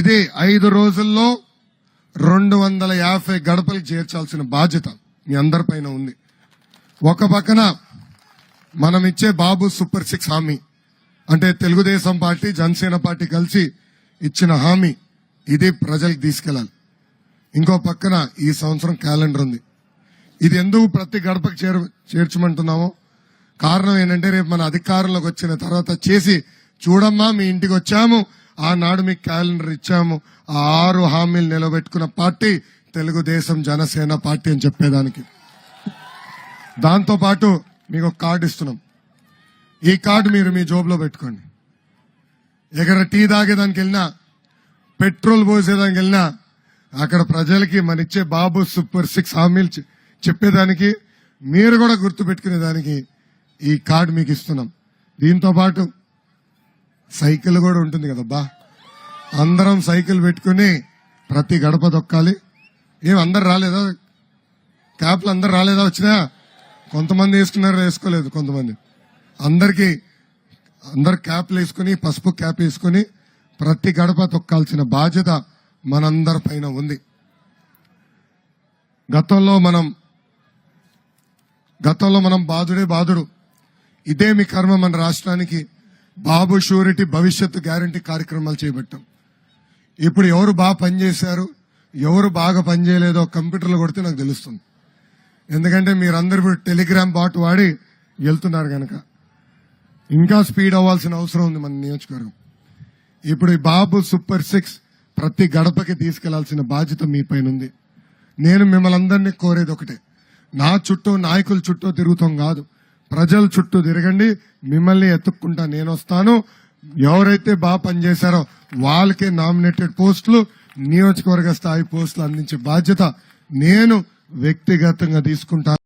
ఇది ఐదు రోజుల్లో రెండు వందల యాభై గడపలు చేర్చాల్సిన బాధ్యత మీ అందరిపైన ఉంది. ఒక పక్కన మనం ఇచ్చే బాబు సూపర్ సిక్స్ హామీ అంటే తెలుగుదేశం పార్టీ జనసేన పార్టీ కలిసి ఇచ్చిన హామీ ఇది ప్రజలకు తీసుకెళ్ళాలి ఇంకో పక్కన ఈ సంవత్సరం క్యాలెండర్ ఉంది. ఇది ఎందుకు ప్రతి గడపకు చేరు చేర్చమంటున్నామో? కారణం ఏంటంటే రేపు మన అధికారంలోకి వచ్చిన తర్వాత చేసి చూడమ్మా మీ ఇంటికి వచ్చాము ఆనాడు మీకు క్యాలెండర్ ఇచ్చాము. ఆ ఆరు హామీలు నిలబెట్టుకున్న పార్టీ తెలుగుదేశం జనసేన పార్టీ అని చెప్పేదానికి. దాంతోపాటు మీకు ఒక కార్డు ఇస్తున్నాం. ఈ కార్డు మీరు మీ జోబులో పెట్టుకోండి. ఎక్కడ టీ తాగేదానికి వెళ్ళినా పెట్రోల్ పోసేదానికి వెళ్ళినా అక్కడ ప్రజలకి మన ఇచ్చే బాబు సూపర్ సిక్స్ హామీలు చెప్పేదానికి మీరు కూడా గుర్తుపెట్టుకునేదానికి ఈ కార్డు మీకు ఇస్తున్నాం. దీంతో పాటు సైకిల్ కూడా ఉంటుంది కదబ్బా అందరం సైకిల్ పెట్టుకుని ప్రతి గడప దొక్కాలి ఏం అందరు రాలేదా? క్యాప్లు అందరు రాలేదా వచ్చినా? కొంతమంది వేసుకున్నారు వేసుకోలేదు కొంతమంది. అందరికీ అందరు క్యాప్లు వేసుకుని పసుపు క్యాప్ వేసుకుని ప్రతి గడప తొక్కాల్సిన బాధ్యత మనందరి పైన ఉంది. గతంలో మనం గతంలో మనం బాధుడే బాధుడు. ఇదే మీ కర్మ మన రాష్ట్రానికి. బాబు షూరిటీ భవిష్యత్తు గ్యారంటీ కార్యక్రమాలు చేపట్టాం. ఇప్పుడు ఎవరు బాగా పనిచేశారు ఎవరు బాగా పనిచేయలేదో కంప్యూటర్లు కొడితే నాకు తెలుస్తుంది. ఎందుకంటే మీరందరూ ఇప్పుడు టెలిగ్రామ్ బాట్ వాడి వెళ్తున్నారు కనుక ఇంకా స్పీడ్ అవ్వాల్సిన అవసరం ఉంది మన నియోజకవర్గం. ఇప్పుడు ఈ బాబు సూపర్ సిక్స్ ప్రతి గడపకి తీసుకెళ్ళాల్సిన బాధ్యత మీ పైన ఉంది. నేను మిమ్మల్ని అందరినీ కోరేది ఒకటే. నా చుట్టూ నాయకుల చుట్టూ తిరుగుతాం కాదు. ప్రజల చుట్టూ తిరగండి మిమ్మల్ని ఎత్తుక్కుంటా నేను వస్తాను ఎవరైతే బాగా పనిచేశారో వాళ్ళకే నామినేటెడ్ పోస్టులు నియోజకవర్గ స్థాయి పోస్టులు అందించే బాధ్యత నేను వ్యక్తిగతంగా తీసుకుంటాను.